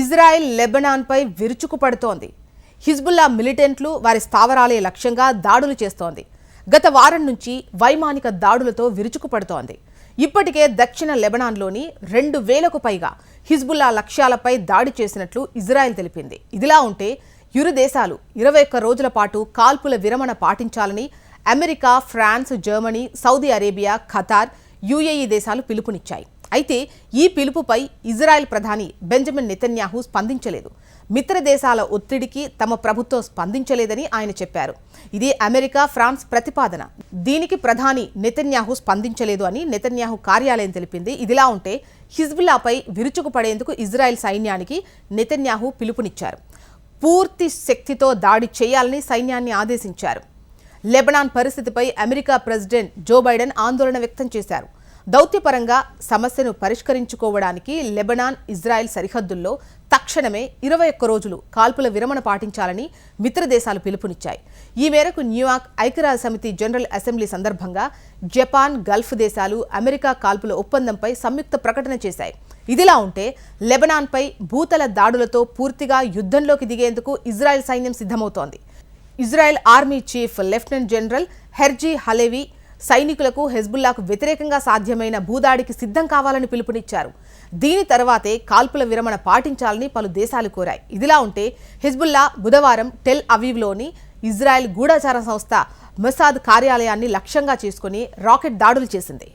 Israel లెబనాన్పై విరుచుకుపడుతోంది. Hezbollah మిలిటెంట్లు వారి స్థావరాలే లక్ష్యంగా దాడులు చేస్తోంది. గత వారం నుంచి వైమానిక దాడులతో విరుచుకుపడుతోంది. ఇప్పటికే దక్షిణ లెబనాన్లోని రెండు వేలకు పైగా హిజ్బుల్లా లక్ష్యాలపై దాడి చేసినట్లు ఇజ్రాయెల్ తెలిపింది. ఇదిలా ఉంటే ఇరు దేశాలు ఇరవై ఒక్క రోజుల పాటు కాల్పుల విరమణ పాటించాలని America France Germany Saudi Arabia Qatar UAE దేశాలు పిలుపునిచ్చాయి. అయితే ఈ పిలుపుపై ఇజ్రాయెల్ ప్రధాని బెంజమిన్ నెతన్యాహు స్పందించలేదు. మిత్ర దేశాల ఒత్తిడికి తమ ప్రభుత్వం స్పందించలేదని ఆయన చెప్పారు. ఇది అమెరికా ఫ్రాన్స్ ప్రతిపాదన. దీనికి ప్రధాని నెతన్యాహు స్పందించలేదు అని నెతన్యాహు కార్యాలయం తెలిపింది. ఇదిలా ఉంటే హిజ్బుల్లాపై విరుచుకుపడేందుకు ఇజ్రాయెల్ సైన్యానికి నెతన్యాహు పిలుపునిచ్చారు. పూర్తి శక్తితో దాడి చేయాలని సైన్యాన్ని ఆదేశించారు. లెబనాన్ పరిస్థితిపై అమెరికా ప్రెసిడెంట్ జో బైడెన్ ఆందోళన వ్యక్తం చేశారు. దౌత్యపరంగా సమస్యను పరిష్కరించుకోవడానికి లెబనాన్ ఇజ్రాయెల్ సరిహద్దుల్లో తక్షణమే ఇరవై ఒక్క రోజులు కాల్పుల విరమణ పాటించాలని మిత్ర దేశాలు పిలుపునిచ్చాయి. ఈ మేరకు న్యూయార్క్ ఐక్యరాజ్య సమితి జనరల్ అసెంబ్లీ సందర్భంగా జపాన్ గల్ఫ్ దేశాలు అమెరికా కాల్పుల ఒప్పందంపై సంయుక్త ప్రకటన చేశాయి. ఇదిలా ఉంటే లెబనాన్పై భూతల దాడులతో పూర్తిగా యుద్ధంలోకి దిగేందుకు ఇజ్రాయెల్ సైన్యం సిద్ధమవుతోంది. Israel army chief lieutenant general Herzi Halevi సైనికులకు హెజ్బుల్లాకు వ్యతిరేకంగా సాధ్యమైన భూదాడికి సిద్ధం కావాలని పిలుపునిచ్చారు. దీని తర్వాతే కాల్పుల విరమణ పాటించాలని పలు దేశాలు కోరాయి. ఇదిలా ఉంటే హెజ్బుల్లా బుధవారం టెల్ అవీవ్లోని ఇజ్రాయెల్ గూఢచార సంస్థ మొసాద్ కార్యాలయాన్ని లక్ష్యంగా చేసుకుని రాకెట్ దాడులు చేసింది.